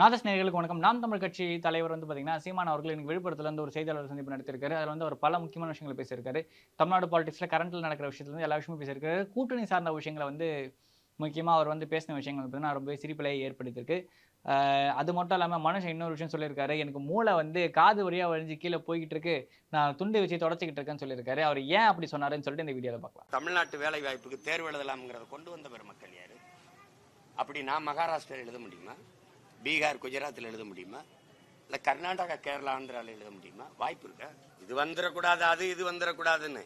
நாதஸ் வணக்கம். நாம் தமிழ் கட்சி தலைவர் வந்து பார்த்தீங்கன்னா சீமான் அவர்கள் இன்னைக்கு விழுப்புரத்தில் வந்து ஒரு செய்தியாளர் சந்திப்பு நடத்திருக்காரு அதில் வந்து அவர் பல முக்கியமான விஷயங்களை பேசியிருக்காரு. தமிழ்நாடு பாலிடிக்ஸில் கரண்ட்டில் நடக்கிற விஷயத்துலேருந்து எல்லா விஷயமும் பேசியிருக்காரு. கூட்டணி சார்ந்த விஷயங்களை வந்து முக்கியமாக அவர் வந்து பேசின விஷயங்கள் பார்த்தீங்கன்னா ரொம்ப சிரிப்பிலையை ஏற்படுத்தியிருக்கு. அது மட்டும் இல்லாமல் மனுஷன் இன்னொரு விஷயம் சொல்லியிருக்காரு. எனக்கு மூளை வந்து காது வழியாக வழிஞ்சு கீழே போய்கிட்டு இருக்கு. நான் துண்டு வச்சு தொடச்சிக்கிட்டு இருக்கேன்னு சொல்லியிருக்காரு. அவர் ஏன் அப்படி சொன்னாருன்னு சொல்லிட்டு இந்த வீடியோவில் பார்க்கலாம். தமிழ்நாட்டு வேலை வாய்ப்புக்கு தேர்வு எழுதலாம்ங்கிறத கொண்டு வந்த பெருமக்கள் யார்? அப்படி நான் மகாராஷ்டிரா எழுத முடியுமா? பீகார் குஜராத்தில் எழுத முடியுமா? இல்ல கர்நாடகா கேரளா ஆந்திரால எழுத முடியுமா? வாய்ப்பு இருக்கா? இது வந்துடக்கூடாது அது இது வந்துடக்கூடாதுன்னு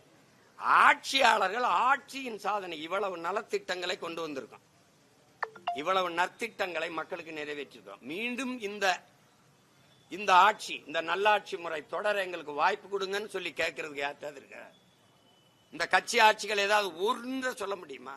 ஆட்சியாளர்கள் ஆட்சியின் சாதனை இவ்வளவு நலத்திட்டங்களை கொண்டு வந்திருக்கோம். இவ்வளவு நற்திட்டங்களை மக்களுக்கு நிறைவேற்றிருக்கோம். மீண்டும் இந்த இந்த ஆட்சி இந்த நல்லாட்சி முறை தொடர எங்களுக்கு வாய்ப்பு கொடுங்கன்னு சொல்லி கேட்கறதுக்கு யார்ட்டாவது இருக்கா? இந்த கட்சி ஆட்சிகள் ஏதாவது ஒன்று சொல்ல முடியுமா?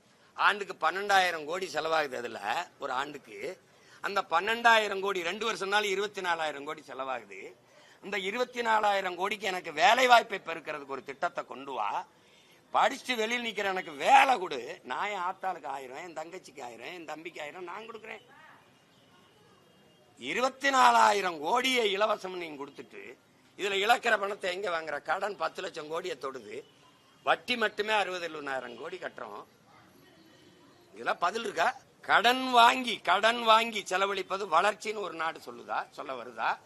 ஆண்டுக்கு பன்னெண்டாயிரம் கோடி செலவாகுது அதுல ஒரு ஆண்டுக்கு. அந்த பன்னெண்டாயிரம் கோடி ரெண்டு வருஷம்னாலும் இருபத்தி நாலாயிரம் கோடி செலவாகுது. அந்த இருபத்தி நாலாயிரம் கோடிக்கு எனக்கு வேலை வாய்ப்பை பெருக்கிறதுக்கு ஒரு திட்டத்தை கொண்டு வா. படிச்சுட்டு வெளியில் நிக்கிற எனக்கு வேலை கொடு. நான் என் ஆத்தாளுக்கு ஆயிரம் என் தங்கச்சிக்கு ஆயிரம் என் தம்பிக்கு ஆயிரம் நான் கொடுக்குறேன். இருபத்தி நாலாயிரம் கோடியை இலவசம் நீங்க கொடுத்துட்டு இதுல இழக்கிற பணத்தை எங்க வாங்குற? கடன் பத்து லட்சம் கோடியை தொடுது. வட்டி மட்டுமே அறுபது எழுபதாயிரம் கோடி கட்டுறோம். இதெல்லாம் பதில் இருக்கா? கடன் வாங்கி கடன் வாங்கி செலவழிப்பது வளர்ச்சின்னு ஒரு நாடு சொல்லுதா? சொல்ல வருதா?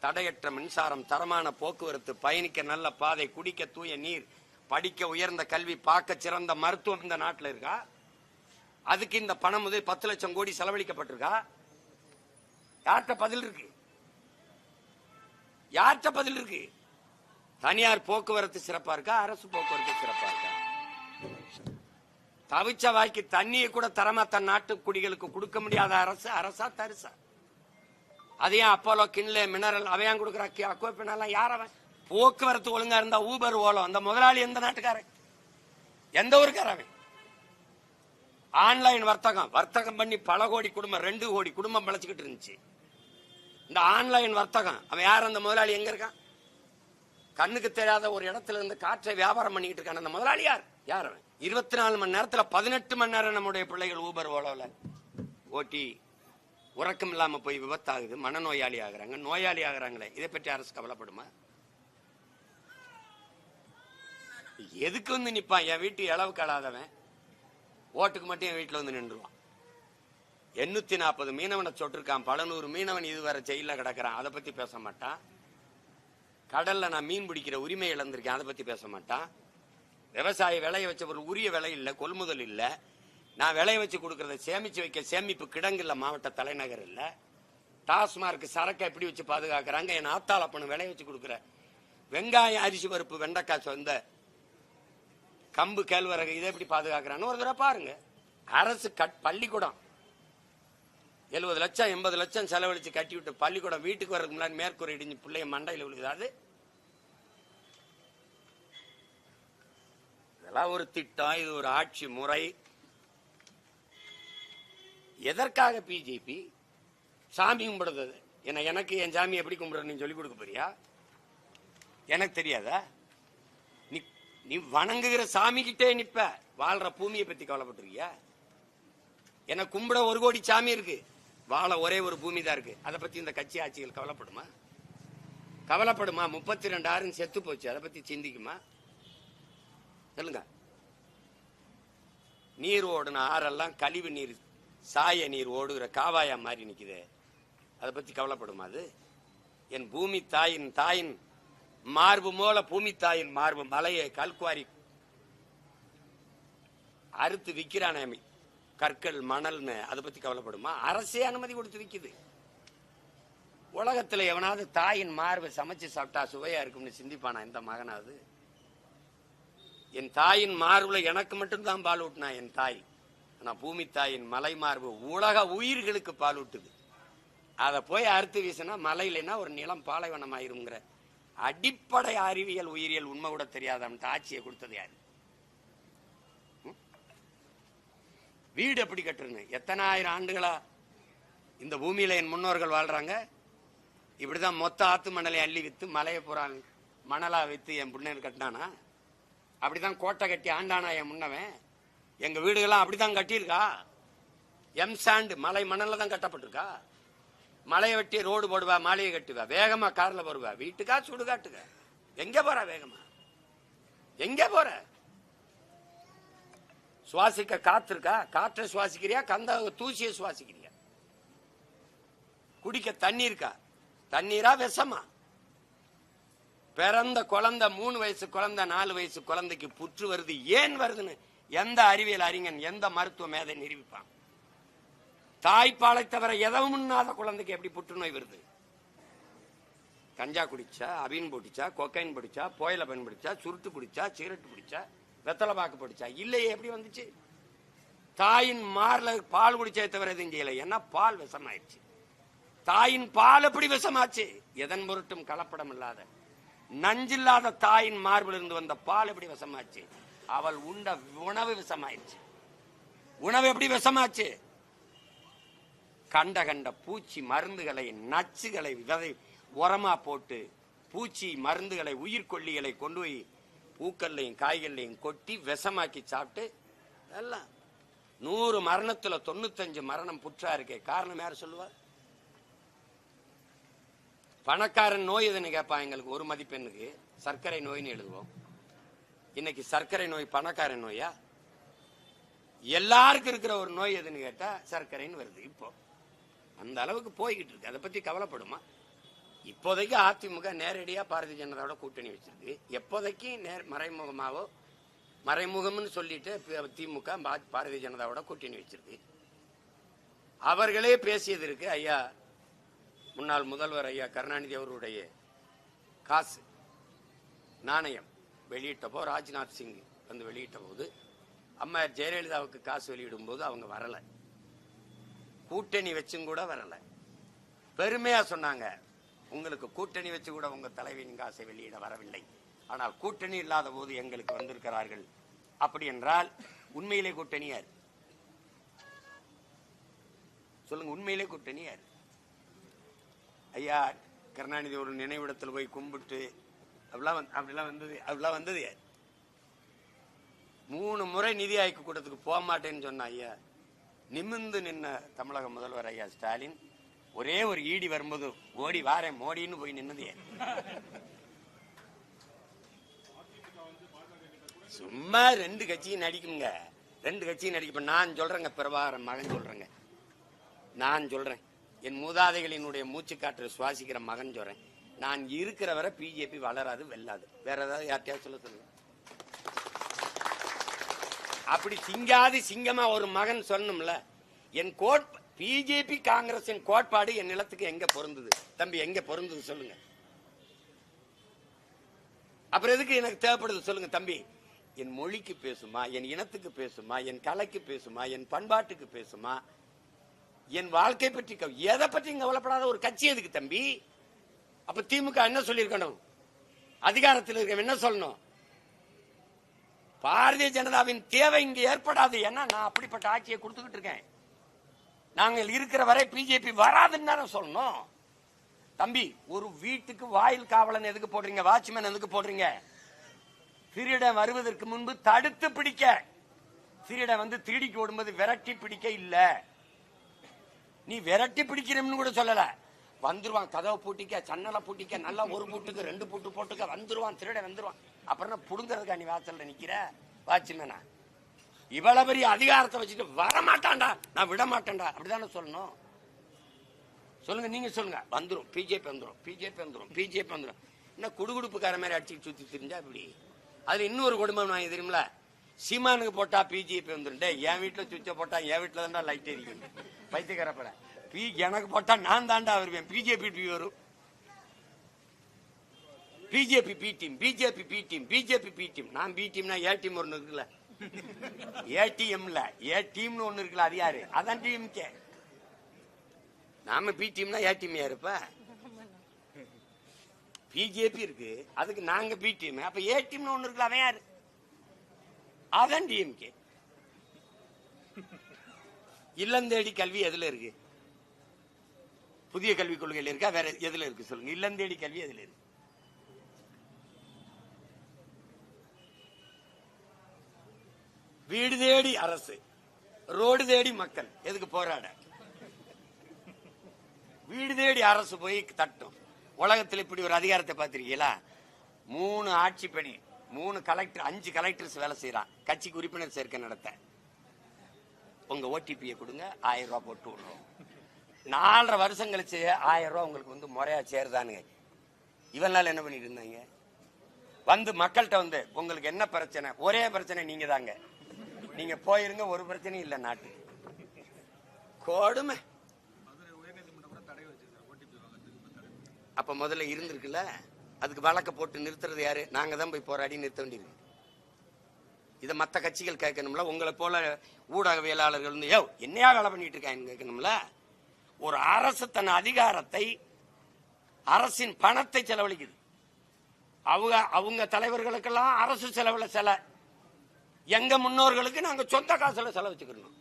தடையற்ற மின்சாரம் தரமான போக்குவரத்து பயணிக்க நல்ல பாதை குடிக்க தூய நீர் படிக்க உயர்ந்த கல்வி பார்க்க சிறந்த மருத்துவம் இந்த நாட்டில் இருக்கா? அதுக்கு இந்த பணம் முதல் பத்து லட்சம் கோடி செலவழிக்கப்பட்டிருக்கா? யார்கிட்ட பதில் இருக்கு? யார்கிட்ட பதில் இருக்கு? தனியார் போக்குவரத்து சிறப்பா இருக்கா? அரசு போக்குவரத்து சிறப்பா இருக்கா? தவிச்ச வாய்க்கு தண்ணியை கூட தரமா தன் நாட்டு குடிகளுக்கு கொடுக்க முடியாத அரசு அரசா தரிசா. அதையும் அப்போலோ கிண்லே மினரல் அவையான் கொடுக்குற அக்குவப்பினெல்லாம் யார் அவன்? போக்குவரத்து ஒழுங்கா இருந்தா ஊபர் ஓலம் அந்த முதலாளி எந்த நாட்டுக்காரன்? எந்த ஊருக்காரன் ஆன்லைன் வர்த்தகம் வர்த்தகம் பண்ணி பல கோடி குடும்பம் ரெண்டு கோடி குடும்பம் பிழைச்சுக்கிட்டு இருந்துச்சு. இந்த ஆன்லைன் வர்த்தகம் அவன் யார் அந்த முதலாளி எங்க இருக்கான்? கண்ணுக்கு தெரியாத ஒரு இடத்துல இருந்து காற்றை வியாபாரம் பண்ணிக்கிட்டு இருக்கான். அந்த முதலாளி யார்? யார் அவன்? இருபத்தி நாலு மணி நேரத்துல பதினெட்டு மணி நேரம் நம்முடைய பிள்ளைகள் ஊபர் ஓலோல. ஓட்டி உறக்கம் இல்லாம போய் விபத்தாகுது மனநோயாளி ஆகுறாங்க. நோயாளி ஆகுறாங்களே இதை பற்றி அரசு கவலைப்படுமா? எதுக்கு வந்து நிப்பான்? என் வீட்டு இளவு கலாதவன் ஓட்டுக்கு மட்டும் என் வீட்டுல வந்து நின்றுவான். எண்ணூத்தி நாற்பது மீனவனை சொட்டிருக்கான் பல நூறு மீனவன் இதுவரை ஜெயில கிடக்கிறான். அதை பத்தி பேச மாட்டான். கடல்ல நான் மீன் பிடிக்கிற உரிமை இழந்திருக்கேன். அதை பத்தி பேச மாட்டான். விவசாய விளைய வச்ச ஒரு உரிய விலை இல்லை கொள்முதல் இல்லை. நான் விளைய வச்சு கொடுக்கறத சேமிச்சு வைக்க சேமிப்பு கிடங்கு இல்லை மாவட்ட தலைநகர் இல்லை. டாஸ்மார்க் சரக்கை எப்படி வச்சு பாதுகாக்கிறாங்க. என் ஆத்தாள் அப்பனு விளைய வச்சு கொடுக்குற வெங்காயம் அரிசி பருப்பு வெண்டைக்காய் சொந்த கம்பு கேழ்வரகு இதை எப்படி பாதுகாக்கிறான்னு ஒரு தடவை பாருங்க. அரசு கட் பள்ளிக்கூடம். எழுபது லட்சம் எண்பது லட்சம் செலவழித்து கட்டி விட்டு பள்ளிக்கூடம் வீட்டுக்கு வர்றதுக்கு முன்னாடி மேற்கூரை இடிஞ்சு பிள்ளைய மண்டையில் விழுகுது. இதெல்லாம் ஒரு திட்டம் இது ஒரு ஆட்சி முறை. எதற்காக பிஜேபி சாமி கும்பிடுறது. என்ன எனக்கு என் சாமி எப்படி கும்பிடுறதுன்னு சொல்லி கொடுக்க போறியா? எனக்கு தெரியாதா? நீ நீ வணங்குகிற சாமி கிட்டே நிற்ப வாழ்ற பூமியை பத்தி கவலைப்பட்டிருக்கியா? என கும்பிட ஒரு கோடி சாமி இருக்கு. வாழ ஒரே ஒரு பூமி தான் இருக்கு. அதை பத்தி இந்த கட்சி ஆட்சிகள் கவலைப்படுமா? கவலைப்படுமா? முப்பத்தி ரெண்டாயிரம் செத்து போச்சு. அதை பத்தி சிந்திக்குமா? சொல்லுங்க. நீர் ஓடுன ஆறெல்லாம் கழிவு நீர் சாய நீர் ஓடுகிற காவாயா மாதிரி நிக்குது. அதை பத்தி கவலைப்படுமா அது? என் பூமி தாயின் தாயின் மார்பு மூல பூமி தாயின் மார்பு மலையை கல்குவாரி அறுத்து விக்கிறானே கற்கள் மணல்னு அதை பத்தி கவலைப்படுமா? அரசே அனுமதி கொடுத்து விற்கிது உலகத்துல எவனாவது தாயின் மார்பை சமைச்சு சாப்பிட்டா சுவையா இருக்கும்னு சிந்திப்பானா இந்த மகனாவது? என் தாயின் மார்புல எனக்கு மட்டும்தான் பால் ஊட்டினா என் தாய். ஆனா பூமி தாயின் மலை மார்பு உலக உயிர்களுக்கு பால் ஊட்டுது. அதை போய் அறுத்து வீசினா மலை இல்லைன்னா ஒரு நிலம் பாலைவனம் ஆயிருங்கிற அடிப்படை அறிவியல் உயிரியல் உண்மை கூட தெரியாத ஆட்சியை கொடுத்தது யாரு? வீடு எப்படி கட்டுருங்க எத்தனை ஆயிரம் ஆண்டுகளா இந்த பூமியில என் முன்னோர்கள் வாழ்றாங்க? இப்படிதான் மொத்த ஆத்து மணலை அள்ளி வித்து மலையை பூரா மணலா வித்து என் புண்ணர் கட்டினானா? அப்படிதான் கோட்டை கட்டி ஆண்டானா என் முன்னவன்? எங்க வீடுகள்லாம் அப்படிதான் கட்டியிருக்கா? எம் சாண்டு மலை மணல்ல தான் கட்டப்பட்டிருக்கா? மலையை வெட்டி ரோடு போடுவா மாலையை கட்டுவா வேகமா கார்ல போடுவா வீட்டுக்கா சுடுகாட்டுக்க. எங்க போற வேகமா? எங்க போற? சுவாசிக்க காத்து இருக்கா காற்றை சுவாசிக்கிறியா? கந்த தூசியை சுவாசிக்கிறியா? குடிக்க தண்ணி இருக்கா? தண்ணீரா விஷமா? பிறந்த குழந்தை மூணு வயசு குழந்தை நாலு வயசு குழந்தைக்கு புற்று வருது. ஏன் வருதுன்னு? எந்த அறிவியல் அறிஞன் எந்த மருத்துவ மேதை நிரூபிப்பான்? தாய்ப்பாலை தவிர எதவும் இல்லாத குழந்தைக்கு எப்படி புற்றுநோய் வருது? கஞ்சா குடிச்சா அபீன் பிடிச்சா கொக்கைன் பிடிச்சா புயல பயன்படுத்தா சுருட்டு பிடிச்சா சிகரெட் பிடிச்சா வெத்தலை பாக்கு பிடிச்சா இல்லையே எப்படி வந்துச்சு? தாயின் மார்ல பால் குடிச்சே தவிர எதுவும் செய்யல. ஏன்னா பால் விஷமாயிடுச்சு. தாயின் பால் எப்படி விஷமாச்சு? எதன் பொருட்டும் கலப்படம் இல்லாத நஞ்சில்லாத தாயின் மார்பில் இருந்து வந்த பால் எப்படி விஷமாச்சு? அவள் உண்ட உணவு விஷமாயிடுச்சு. உணவு எப்படி விஷமாச்சு? கண்ட கண்ட பூச்சி மருந்துகளை நச்சுகளை விதை உரமா போட்டு பூச்சி மருந்துகளை உயிர்கொல்லிகளை கொண்டு போய் பூக்கள்லையும் காய்கள்லையும் கொட்டி விஷமாக்கி சாப்பிட்டு எல்லாம். நூறு மரணத்துல தொண்ணூத்தஞ்சு மரணம் புற்றா இருக்கே. காரணம் யார் சொல்லுவா? பணக்காரன் நோய் எதுன்னு கேட்பான் எங்களுக்கு ஒரு மதிப்பெண்ணுக்கு சர்க்கரை நோய்னு எழுதுவோம். இன்னைக்கு சர்க்கரை நோய் பணக்காரன் நோயா? எல்லாருக்கும் இருக்கிற ஒரு நோய் எதுன்னு கேட்டா சர்க்கரைன்னு வருது இப்போ. அந்த அளவுக்கு போய்கிட்டு இருக்கு. அதை பத்தி கவலைப்படுமா? இப்போதைக்கு அதிமுக நேரடியா பாரதிய ஜனதாவோட கூட்டணி வச்சிருக்கு. எப்போதைக்கு நேர் மறைமுகமாவோ மறைமுகம்னு சொல்லிட்டு திமுக பாரதிய ஜனதாவோட கூட்டணி வச்சிருக்கு. அவர்களே பேசியது இருக்கு ஐயா. முன்னாள் முதல்வர் ஐயா கருணாநிதி அவருடைய காசு நாணயம் வெளியிட்டப்போ ராஜ்நாத் சிங் வந்து வெளியிட்ட போது அம்மா ஜெயலலிதாவுக்கு காசு வெளியிடும் போது அவங்க வரல. கூட்டணி வச்சும் கூட வரல. பெருமையா சொன்னாங்க உங்களுக்கு கூட்டணி வச்சு கூட உங்க தலைவியின் காசை வெளியிட வரவில்லை. ஆனால் கூட்டணி இல்லாத போது எங்களுக்கு வந்திருக்கிறார்கள். அப்படி என்றால் உண்மையிலே கூட்டணி யார் சொல்லுங்க உண்மையிலே கூட்டணி யார் ஐயா கருணாநிதி ஒரு நினைவிடத்தில் போய் கும்பிட்டு அப்படிலாம் வந்து- அப்படிலாம் வந்தது அப்படிலாம் வந்தது மூணு முறை நிதி ஆய்வு கூட்டத்துக்கு போக மாட்டேன்னு சொன்ன ஐயா நிமிர்ந்து நின்ன தமிழக முதல்வர் ஐயா ஸ்டாலின் ஒரே ஒரு ஈடி வரும்போது ஓடி வாரேன் மோடின்னு போய் நின்னது சும்மா ரெண்டு கட்சியும் நடிக்குங்க ரெண்டு கட்சியும் நடிக்க நான் சொல்றேங்க பிரபாகரன் மகன் சொல்றேங்க. நான் சொல்றேன். என் மூதாதைகளினுடைய மூச்சு காற்று சுவாசிக்கிற மகன் சொல்றேன். நான் இருக்கிற வரை பிஜேபி வளராது வெல்லாது. வேற ஏதாவது யார்ட்டையாவது சொல்ல சொல்லுங்க. அப்படி சிங்காதி சிங்கமா ஒரு மகன் சொல்லணும்ல. என் கோட் பிஜேபி காங்கிரசின் கோட்பாடு என் நிலத்துக்கு எங்க பொருந்தது? தம்பி எங்க பொருந்தது சொல்லுங்க. அப்புறம் எதுக்கு எனக்கு தேவைப்படுது சொல்லுங்க தம்பி. என் மொழிக்கு பேசுமா என் இனத்துக்கு பேசுமா என் கலைக்கு பேசுமா என் பண்பாட்டுக்கு பேசுமா என் வாழ்க்கை பற்றி எதை பற்றி கவலைப்படாத ஒரு கட்சி எதுக்கு தம்பி? அப்ப திமுக என்ன சொல்லியிருக்கணும்? அதிகாரத்தில் இருக்க என்ன சொல்லணும்? பாரதிய ஜனதாவின் தேவை இங்கு ஏற்படாது. ஏன்னா நான் அப்படிப்பட்ட ஆட்சியை கொடுத்துக்கிட்டு இருக்கேன். நாங்கள் இருக்கிற வரை பிஜேபி வராதுன்னு தானே சொல்லணும். தம்பி ஒரு வீட்டுக்கு வாயில் காவலன் எதுக்கு போடுறீங்க? வாட்ச்மேன் எதுக்கு போடுறீங்க? திருடன் வருவதற்கு முன்பு தடுத்து பிடிக்க. திருடன் வந்து திருடிக்கு ஓடும்போது விரட்டி பிடிக்க இல்லை. நீ விரட்டி பிடிக்கிறோம்னு கூட சொல்லல. வந்துருவான் கதவை பூட்டிக்க சன்னலை பூட்டிக்க நல்லா ஒரு பூட்டுக்கு ரெண்டு பூட்டு போட்டுக்க வந்துருவான் திருட வந்துருவான். அப்புறம் என்ன புடுங்கறதுக்கா நீ வாசல்ல நிக்கிற? வாட்ச்மேனா? இவ்வளவு பெரிய அதிகாரத்தை வச்சுட்டு வரமாட்டான்டா. நான் விட மாட்டேன்டா அப்படிதானே சொல்லணும். சொல்லுங்க நீங்க சொல்லுங்க. வந்துரும். பிஜேபி வந்துரும். பிஜேபி வந்துரும். பிஜேபி வந்துரும். என்ன குடுகுடுப்புக்கார மாதிரி அடிச்சு சுத்தி தெரிஞ்சா இப்படி? அதுல இன்னொரு குடும்பம் நான் தெரியுமில சீமானுக்கு போட்டா பிஜேபி வந்துடும் என் வீட்டுல சுவிட்ச போட்டா என் வீட்டுல தான்டா லைட் எரிக்கும் பைத்தியக்காரப்பட. பி எனக்கு போட்டா நான் தாண்டா வருவேன். பிஜேபி பி வரும். BJP B team BJP B team BJP B team. நான் பி டீம்னா ஏ டீம் ஒன்று இருக்குல்ல. ஏடிஎம்ல ஏ டீம்னு ஒன்று இருக்குல்ல அது யாரு? அதான் டிஎம்கே நாம பி டீம்னா ஏ டீம் யாருப்ப பிஜேபி இருக்கு. அதுக்கு நாங்க பி டீம். அப்ப ஏ டீம்னு ஒன்று இருக்குல்ல அவன் யாரு? அதான் டிஎம்கே இல்லந்தேடி கல்வி எதுல இருக்கு? புதிய கல்விக் கொள்கையில் இருக்கா? வேற எதுல இருக்கு? சொல்லுங்க. இல்லந்தேடி கல்வி எதுல இருக்கு? வீடு தேடி அரசு ரோடு தேடி மக்கள். எதுக்கு போராட? வீடு தேடி அரசு போய் தட்டும். உலகத்தில் இப்படி ஒரு அதிகாரத்தை பார்த்திருக்கீங்களா? மூணு ஆட்சி பணி மூணு கலெக்டர் அஞ்சு கலெக்டர்ஸ் வேலை செய்யறான். கட்சிக்கு உறுப்பினர் சேர்க்கை நடத்த. உங்க ஓடிபியை கொடுங்க ஆயிரம் ரூபா போட்டு விடுறோம். நாலரை வருஷம் கழிச்சு ஆயிரம் ரூபா உங்களுக்கு வந்து முறையா சேருதானுங்க. இவனால என்ன பண்ணிட்டு இருந்தாங்க? வந்து மக்கள்கிட்ட வந்து உங்களுக்கு என்ன பிரச்சனை? ஒரே பிரச்சனை நீங்க தாங்க நீங்க போயிருங்க ஒரு பிரச்சனையும் இல்லை நாட்டு கொடுமை. அப்ப முதல்ல இருந்திருக்குல்ல? அதுக்கு வழக்க போட்டு நிறுத்துறது யாரு? நாங்க தான் போய் போராடி நிறுத்த வேண்டியிருக்கு. இதை மற்ற கட்சிகள் கேட்கணும்ல உங்களை போல ஊடகவியலாளர்கள் வந்து யோ என்னையா வேலை பண்ணிட்டு இருக்காங்க கேட்கணும்ல? ஒரு அரசு தன் அதிகாரத்தை அரசின் பணத்தை செலவழிக்குது. அவங்க அவங்க தலைவர்களுக்கெல்லாம் அரசு செலவில் செல. எங்க முன்னோர்களுக்கு நாங்க சொந்த காசுல செலவச்சுக்கணும்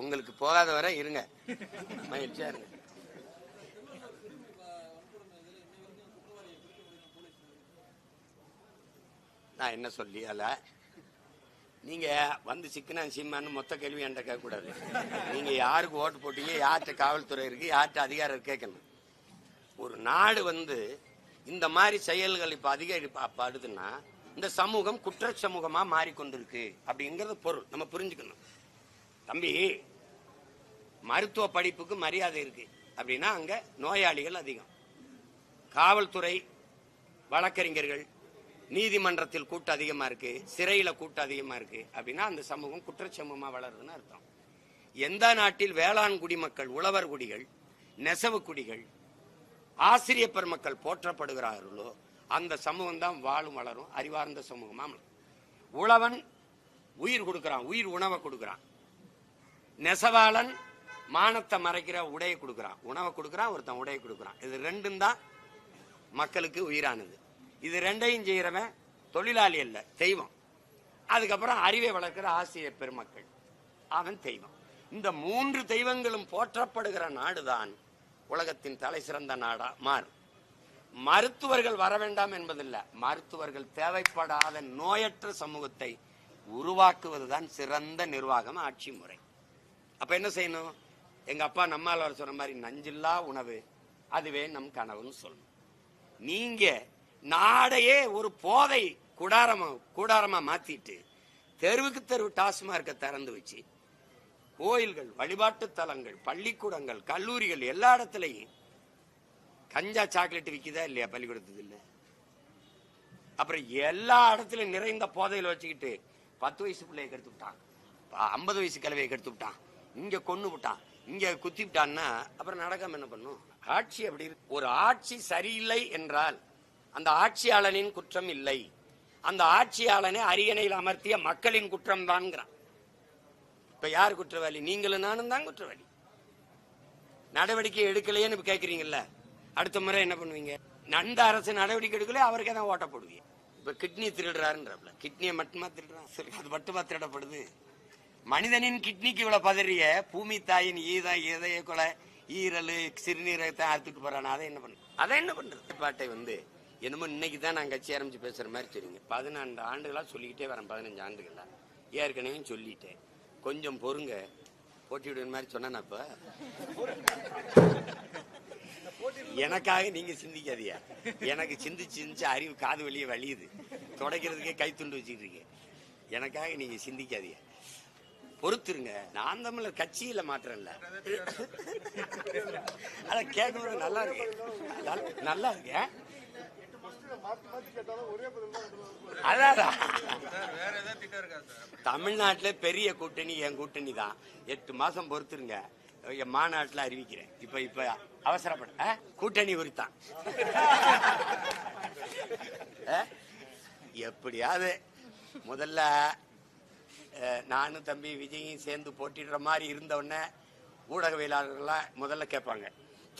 உங்களுக்கு போகாத வரை இருங்க. மகிழ்ச்சியா இருங்க. நான் என்ன சொல்லி அல்ல நீங்க வந்து சிக்கனா சீமான்னு மொத்த கேள்வி என்கிட்ட கேட்கக்கூடாது. நீங்க யாருக்கு ஓட்டு போட்டீங்க யார்கிட்ட காவல்துறை இருக்கு யார்கிட்ட அதிகாரம் கேட்கணும். ஒரு நாடு வந்து இந்த மாதிரி செயல்கள் இப்ப அதிகப்படுதுன்னா இந்த சமூகம் குற்ற சமூகமா மாறிக்கொண்டிருக்கு அப்படிங்கறது பொருள். நம்ம புரிஞ்சுக்கணும். தம்பி மருத்துவ படிப்புக்கு மரியாதை இருக்கு அப்படின்னா அங்க நோயாளிகள் அதிகம். காவல்துறை வழக்கறிஞர்கள் நீதிமன்றத்தில் கூட்டம் அதிகமா இருக்கு சிறையில கூட்டம் அதிகமா இருக்கு அப்படின்னா அந்த சமூகம் குற்றச்சமூகமா வளருதுன்னு அர்த்தம். எந்த நாட்டில் வேளாண் குடிமக்கள் உழவர் குடிகள் நெசவு குடிகள் ஆசிரிய பெருமக்கள் போற்றப்படுகிறார்களோ அந்த சமூகம் தான் வாழும் வளரும் அறிவார்ந்த சமூகமா உழவன் உயிர் கொடுக்குறான் உயிர் உணவை கொடுக்குறான். நெசவாளன் மானத்தை மறைக்கிற உடையை கொடுக்குறான். உணவை கொடுக்குறான் ஒருத்தன் உடையை கொடுக்குறான். இது ரெண்டும் தான் மக்களுக்கு உயிரானது. இது ரெண்டையும் செய்யறவன் தொழிலாளி அல்ல தெய்வம். அதுக்கப்புறம் அறிவை வளர்க்கிற ஆசிரியர் பெருமக்கள். அவன் தெய்வம். இந்த மூன்று தெய்வங்களும் போற்றப்படுகிற நாடுதான் உலகத்தின் தலை சிறந்த நாடா மாறும். மருத்துவர்கள் வர வேண்டாம் என்பதில்லை. மருத்துவர்கள் தேவைப்படாத நோயற்ற சமூகத்தை உருவாக்குவதுதான் சிறந்த நிர்வாகம் ஆட்சி முறை. அப்ப என்ன செய்யணும்? எங்க அப்பா நம்மால் வர சொன்ன மாதிரி நஞ்சில்லா உணவு அதுவே நம் கனவுன்னு சொல்லணும். நீங்க நாடையே ஒரு போதை கூடாரமா கூடாரமா மாத்திட்டு தெருவுக்கு தெருவு டாஸ்மார்க்க திறந்து வச்சு கோயில்கள் வழிபாட்டு தலங்கள் பள்ளிக்கூடங்கள் கல்லூரிகள் எல்லா இடத்துலையும் கஞ்சா சாக்லேட் விற்கிதா இல்லையா பள்ளிக்கூடத்துக்கு இல்லை அப்புறம் எல்லா இடத்துலையும் நிறைந்த போதையில் வச்சுக்கிட்டு பத்து வயசு பிள்ளைய கெடுத்து விட்டான். ஐம்பது வயசு கிழவையை கெடுத்து விட்டான். இங்க கொண்டு விட்டான். இங்க குத்தி விட்டான்னா அப்புறம் நடக்காம என்ன பண்ணும்? ஆட்சி அப்படி இருக்கு ஒரு ஆட்சி சரியில்லை என்றால் அந்த ஆட்சியாளனின் குற்றம் இல்லை. அந்த ஆட்சியாளனை அரியணையில் அமர்த்திய மக்களின் குற்றம் தான்ங்கிறான் இப்ப யார் குற்றவாளி? நீங்களும் நானும் தான் குற்றவாளி. நடவடிக்கை எடுக்கலையேன்னு இப்ப அடுத்த முறை என்ன பண்ணுவீங்க? நந்த அரசு நடவடிக்கை எடுக்கல அவருக்கே தான் ஓட்ட போடுவீங்க. இப்ப கிட்னி திருடுறாருன்றப்பல கிட்னியை மட்டுமா திருடுறான்? சரி, அது மட்டுமா திருடப்படுது? மனிதனின் கிட்னிக்கு இவ்வளவு பதறிய பூமி தாயின் ஈதா இதய கொலை ஈரல் சிறுநீரகத்தை அறுத்துட்டு போறான். அதை என்ன பண்ணு? அதை என்ன பண்றது? பாட்டை வந்து என்னமோ இன்னைக்கு தான் நான் கட்சி ஆரம்பிச்சு பேசுற மாதிரி தெரியுங்க. பதினான்கு ஆண்டுகளா சொல்லிக்கிட்டே வரேன் பதினஞ்சு ஆண்டுகளா ஏற்கனவே சொல்லிட்டேன். கொஞ்சம் பொறுங்க. போட்டியிடுற மாதிரி சொன்னா எனக்காக நீங்க சிந்திக்காதீங்க. எனக்கு சிந்திச்சு சிந்திச்சு அறிவு காது வழியே வழியுது. துடைக்கிறதுக்கே கைத்துண்டு வச்சுட்டு இருக்கேன். எனக்காக நீங்க சிந்திக்காதியா பொறுத்துருங்க. நான் தமிழர் கட்சியில மாற்றம் இல்ல அதான் கேட்கணும் நல்லா இருக்கு. நல்லா- நல்லா இருக்கு. அதான் தமிழ்நாட்டில் பெரிய கூட்டணி என் கூட்டணி தான். எட்டு மாசம் பொறுத்துருங்க. என் மாநாட்டில் அறிவிக்கிறேன். இப்ப இப்ப அவசரப்பட ஆ? கூட்டணி குறித்தான் எப்படியாவது முதல்ல நானும் தம்பி விஜயும் சேர்ந்து போட்டிடுற மாதிரி இருந்த உடனே ஊடகவியலாளர்கள்லாம் முதல்ல கேட்பாங்க.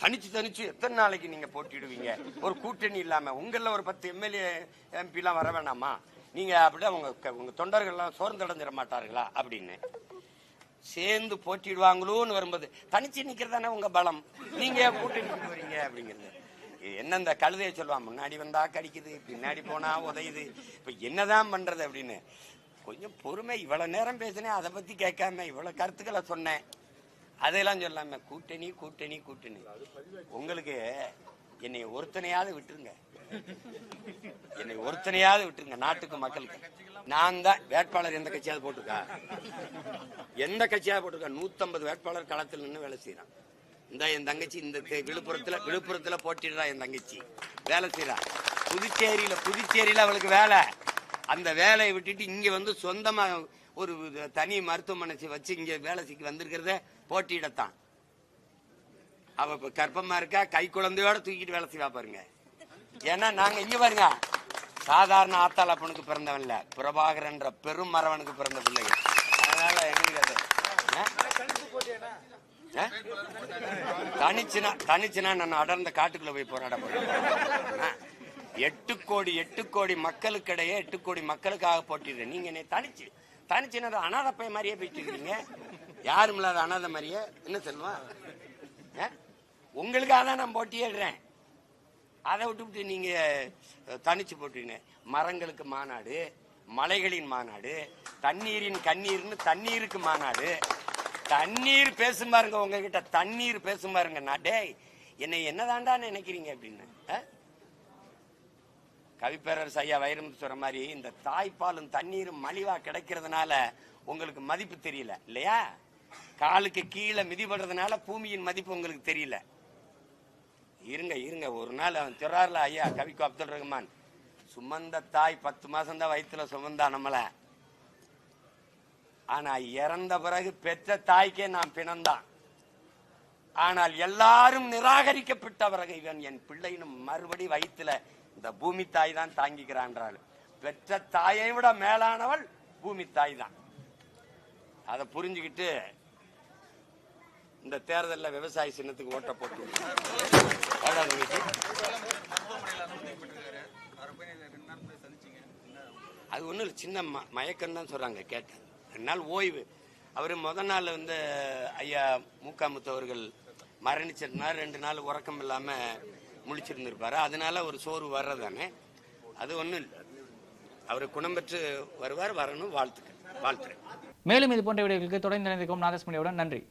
தனிச்சு தனிச்சு எத்தனை நாளைக்கு நீங்க போட்டிடுவீங்க ஒரு கூட்டணி இல்லாம. உங்கள ஒரு பத்து எம்எல்ஏ எம்பிலாம் வர வேணாமா? நீங்க அப்படியே உங்க உங்க தொண்டர்கள்லாம் சோர்ந்தடைஞ்சிட மாட்டார்களா அப்படின்னு. சேர்ந்து போட்டிடுவாங்களோன்னு வரும்போது தனிச்சு நிக்கிறதானே உங்க பலம்? நீங்க கூட்டணி கொண்டு வரீங்க அப்படிங்கிறது. என்ன இந்த கழுதையை சொல்லுவான் முன்னாடி வந்தா கடிக்குது பின்னாடி போனா உதையுது. இப்ப என்னதான் பண்றது அப்படின்னு. கொஞ்சம் பொறுமை. இவ்வளவு நேரம் பேசினேன் அதை பத்தி கேட்காம இவ்வளவு கருத்துக்களை சொன்னேன். அதையெல்லாம் சொல்லாம கூட்டணி கூட்டணி கூட்டணி. உங்களுக்கு என்னை ஒருத்தனையாவது விட்டுருங்க. என்னை ஒருத்தனையாவது விட்டுருங்க நாட்டுக்கு மக்களுக்கு. நான் தான் வேட்பாளர் எந்த கட்சியாவது போட்டிருக்கா? எந்த கட்சியாவது போட்டிருக்கா? நூத்தம்பது வேட்பாளர் களத்தில் நின்று வேலை செய்யறான் இந்த என் தங்கச்சி இந்த விழுப்புரத்துல விழுப்புரத்துல போட்டிடுறா என் தங்கச்சி. வேலை செய்யறா புதுச்சேரியில புதுச்சேரியில அவளுக்கு வேலை. அந்த வேலையை விட்டுட்டு இங்க வந்து சொந்தமா ஒரு தனி மருத்துவமனை வச்சு இங்க வேலை செய்ய வந்திருக்கிறத போட்டியிடத்தான். அவ இப்ப கர்ப்பமா இருக்கா? கை குழந்தையோட தூக்கிட்டு வேலை செய்வா பாருங்க. ஏன்னா நாங்க இங்க பாருங்க. சாதாரண ஆத்தாள் அப்பனுக்கு பிறந்தவன் இல்ல. பிரபாகரன்ற பெரும் மரவனுக்கு பிறந்த பிள்ளைங்க. அதனால எங்களுக்கு அது? தனிச்சுனா தனிச்சுனா நான் அடர்ந்த காட்டுக்குள்ள போய் போராட போறேன். எட்டு கோடி எட்டு கோடி மக்களுக்கிடையே எட்டு கோடி மக்களுக்காக போட்டிடுறேன். நீங்க என்னை தனிச்சு தனிச்சுனா அனாதப்பை மாதிரியே போயிட்டு இருக்கீங்க. யாரும் இல்லாத அனாதை மாதிரியே என்ன செல்வம் ஆ? உங்களுக்காக தான் நான் போட்டியிடுறேன் அதை விட்டுவிட்டு நீங்க தனிச்சு போட்டீங்க மரங்களுக்கு மாநாடு மலைகளின் மாநாடு தண்ணீரின் கண்ணீர்னு தண்ணீருக்கு மாநாடு. தண்ணீர் பேசும் பாருங்க உங்ககிட்ட தண்ணீர் பேசும் பாருங்க நான் டேய் என்னை என்னதாண்டா நினைக்கிறீங்க அப்படின்னு. அஹ்? கவிப்பேரரசு ஐயா வைரமுத்து சொல்ற மாதிரி இந்த தாய்ப்பாலும் தண்ணீரும் மலிவா கிடைக்கிறதுனால உங்களுக்கு மதிப்பு தெரியல இல்லையா? காலுக்கு கீழே மிதிபடுறதுனால பூமியின் மதிப்பு உங்களுக்கு தெரியல. இருங்க இருங்க. ஒரு நாள் அவன் திறார்ல ஐயா கவிக்கு அப்துல் ரஹ்மான். சுமந்த தாய் பத்து மாசம் தான் வயிற்றுல சுமந்தா நம்மள. ஆனா இறந்த பிறகு பெற்ற தாய்க்கே நான் பிணந்தான். ஆனால் எல்லாரும் நிராகரிக்கப்பட்ட பிறகு இவன் என் பிள்ளையினும் மறுபடி வயிற்றுல இந்த பூமி தாய் தான் தாங்கிக்கிறான்றாள். பெற்ற தாயை விட மேலானவள் பூமி தாய் தான். அதை புரிஞ்சுக்கிட்டு இந்த தேர்தலில் விவசாய சின்னத்துக்கு ஓட்ட போட்டு அது ஒன்றும் இல்லை சின்ன ம மயக்கம் தான் சொல்கிறாங்க கேட்டேன். ரெண்டு நாள் ஓய்வு. அவர் முத நாள் வந்து ஐயா மூக்காமுத்து அவர்கள் மரணிச்சிருந்தார். ரெண்டு நாள் உறக்கம் இல்லாமல் முழிச்சிருந்திருப்பாரு. அதனால ஒரு சோர்வு வர்றதானே அது ஒன்றும் இல்லை. அவர் குணம் பெற்று வருவார் வரணும் வாழ்த்துக்கள். வாழ்த்துறேன் மேலும் இது போன்ற வீடியோக்களுக்கு தொடர்ந்து இணைந்திருக்கும் நாதஸ்மணியுடன் நன்றி.